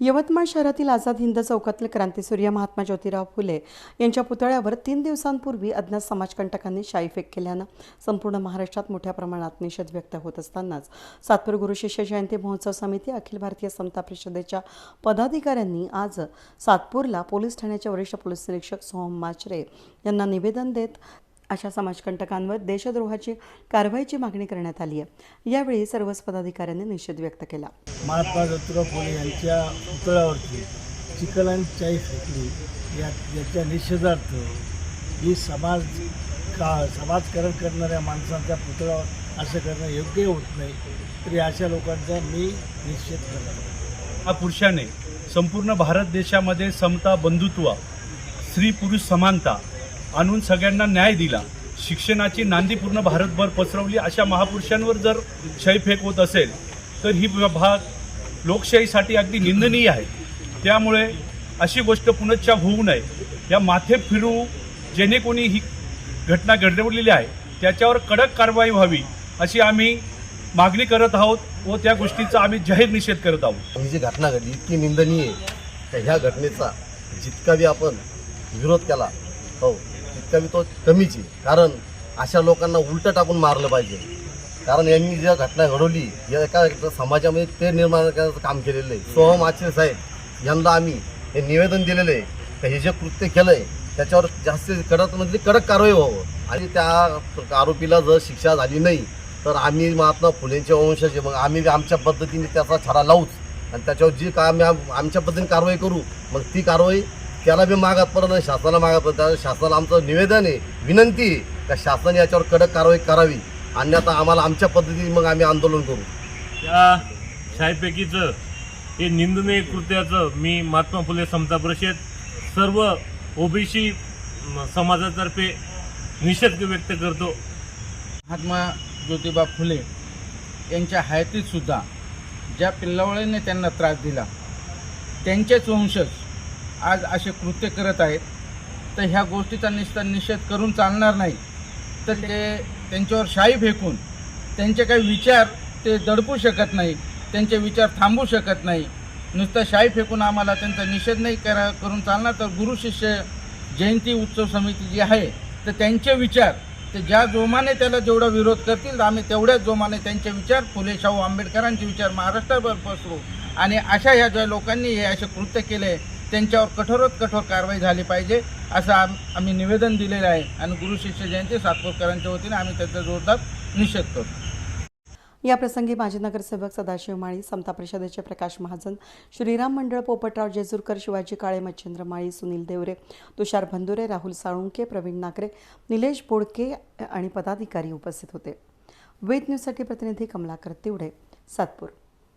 यवतमाळ शहरातील आझाद हिंद चौकातील क्रांतीसूर्य महात्मा ज्योतिराव फुले यांच्या पुतळ्यावर तीन दिवसांपूर्वी अज्ञात समाजकंटकांनी शाईफेक केल्यानं संपूर्ण महाराष्ट्रात मोठ्या प्रमाणात निषेध व्यक्त होत असतानाच सातपूर गुरु शिष्य जयंती महोत्सव समिती अखिल भारतीय समता परिषदेच्या पदाधिकाऱ्यांनी आज सातपूरला पोलीस ठाण्याचे वरिष्ठ पोलीस निरीक्षक सोहम माचरे यांना निवेदन देत अशा समाजकंटकांवर देशद्रोहाची कारवाईची मागणी करण्यात आली आहे. यावेळी सर्वच पदाधिकाऱ्यांनी निषेध व्यक्त केला. महात्मा ज्योतिराव फुले यांच्या पुतळ्यावरती चिकन आणि चाई फेकली. या याच्या निषेधार्थ ही समाज का समाजकारण करणाऱ्या माणसांच्या पुतळ्यावर असं करणं योग्य होत नाही. तरी अशा लोकांचा मी निश्चित करतो. या पुरुषाने संपूर्ण भारत देशामध्ये समता बंधुत्व स्त्री पुरुष समानता आणून सगळ्यांना न्याय दिला. शिक्षणाची नांदी पूर्ण भारतभर पसरवली. अशा महापुरुषांवर जर क्षयफेक होत असेल तर ही भाग लोकशाहीसाठी अगदी निंदनीय आहे. त्यामुळे अशी गोष्ट पुनश्च होऊ नये. या माथे फिरू जेणे कोणी ही घटना घडवलेली आहे त्याच्यावर कडक कारवाई व्हावी अशी आम्ही मागणी करत आहोत व त्या गोष्टीचा आम्ही जाहीर निषेध करत आहोत. ही जी घटना घडली इतकी निंदनीय आहे. ह्या घटनेचा जितका बी आपण विरोध केला हो तितका बी तो कमीच आहे. कारण अशा लोकांना उलटं टाकून मारलं पाहिजे. कारण यांनी ज्या घटना घडवली या एका समाजामध्ये ते निर्माण करण्याचं काम केलेलं आहे. सोहम आचरे साहेब यांना आम्ही हे निवेदन दिलेलं आहे का हे जे कृत्य केलं आहे त्याच्यावर जास्तीत कडक म्हणजे कडक कारवाई व्हावं. आणि त्या आरोपीला जर शिक्षा झाली नाही तर आम्ही महात्मा फुलेंचे वंशाचे मग आम्ही आमच्या पद्धतीने त्याचा छडा लावूच. आणि त्याच्यावर जी का आम्ही आमच्या पद्धतीने कारवाई करू मग ती कारवाई त्याला बी मागात पडत नाही शासनाला मागात पडत शासनाला आमचं निवेदन आहे विनंती आहे का शासनाने याच्यावर कडक कारवाई करावी? अन्यथा आम्हाला आमच्या पद्धतीने मग आम्ही आंदोलन करू. त्या शाळेपैकीचं हे निंदनीय कृत्याचं मी महात्मा फुले समता परिषद सर्व ओबीसी समाजातर्फे निषेध व्यक्त करतो. महात्मा ज्योतिबा फुले यांच्या हयातीत सुद्धा ज्या पिल्लावळीने त्यांना त्रास दिला त्यांचेच वंशज आज असे कृत्य करत आहेत तर ह्या गोष्टीचा निश्चित निषेध करून चालणार नाही. तर ते त्यांच्यावर शाई फेकून त्यांचे काही विचार ते दडपू शकत नाही त्यांचे विचार थांबू शकत नाही. नुसतं शाई फेकून आम्हाला त्यांचा निषेध नाही करा करून चालणार तर गुरु शिष्य जयंती उत्सव समिती जी आहे तर त्यांचे विचार ते ज्या जोमाने त्याला जेवढा विरोध करतील आम्ही तेवढ्याच जोमाने त्यांचे विचार फुले शाहू आंबेडकरांचे विचार महाराष्ट्रभर पसरू आणि अशा ह्या ज्या लोकांनी हे असे कृत्य केले त्यांच्यावर कठोरात कठोर कारवाई झाली पाहिजे असं आम आम्ही निवेदन दिलेलं आहे. आणि गुरु शिष्य जयंती सातपूरकरांच्या वतीने आम्ही त्याचा जोरदार निषेध करतो. या प्रसंगी माजी नगरसेवक सदाशिव माळी समता परिषदेचे प्रकाश महाजन श्रीराम मंडळ पोपटराव जेजूरकर शिवाजी काळे मच्छिंद्र माळी सुनील देवरे तुषार भंदुरे राहुल साळुंके प्रवीण नागरे निलेश बोडके आणि पदाधिकारी उपस्थित होते. वेद न्यूजसाठी प्रतिनिधी कमलाकर तिवडे सातपूर.